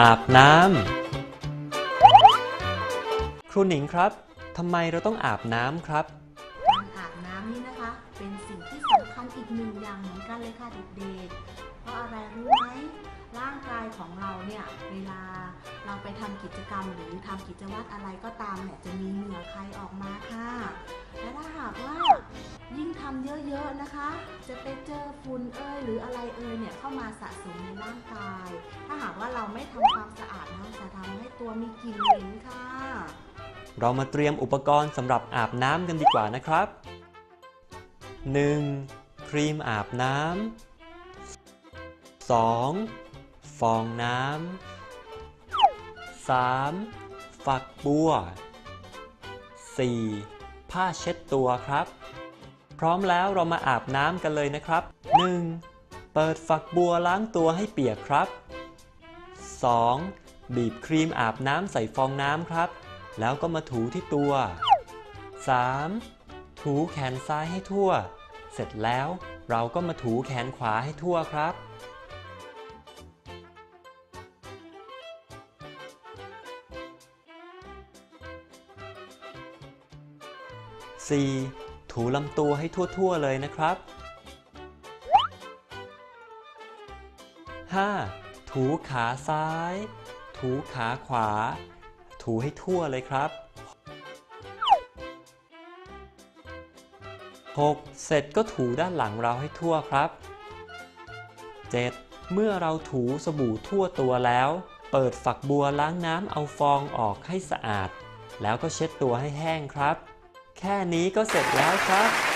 อาบน้ำครูหนิงครับทำไมเราต้องอาบน้ำครับ การอาบน้ำนี่นะคะ เป็นสิ่งที่สำคัญอีกหนึ่งอย่างเหมือนกันเลยค่ะเด็กๆ เพราะอะไรรู้ไหมร่างกายของเราเนี่ยเวลาเราไปทำกิจกรรมหรือทำกิจวัตรอะไรก็ตามเนี่ยจะมีเหงื่อใครออกมาค่ะ และถ้าหากว่า เยอะๆนะคะ จะไปเจอฝุ่นเอ่ยหรืออะไรเอ่ยเนี่ยเข้ามาสะสมในร่างกาย ถ้าหากว่าเราไม่ทำความสะอาดนะจะทำให้ตัวมีกลิ่นเหม็นค่ะ เรามาเตรียมอุปกรณ์สำหรับอาบน้ำกันดีกว่านะครับ 1. ครีมอาบน้ำ 2. ฟองน้ำ 3. ฝักบัว 4. ผ้าเช็ดตัวครับ พร้อมแล้วเรามาอาบน้ำกันเลยนะครับ 1. เปิดฝักบัวล้างตัวให้เปียกครับ 2. บีบครีมอาบน้ำใส่ฟองน้ำครับ แล้วก็มาถูที่ตัว 3. ถูแขนซ้ายให้ทั่ว เสร็จแล้วเราก็มาถูแขนขวาให้ทั่วครับ 4. ถูลำตัวให้ทั่ว ๆ เลยนะครับ 5. ถูขาซ้าย ถูขาขวา ถูให้ทั่วเลยครับ 6. เสร็จก็ถูด้านหลังเราให้ทั่วครับ 7. เมื่อเราถูสบู่ทั่วตัวแล้ว เปิดฝักบัวล้างน้ำเอาฟองออกให้สะอาด แล้วก็เช็ดตัวให้แห้งครับ แค่นี้ก็เสร็จแล้วครับ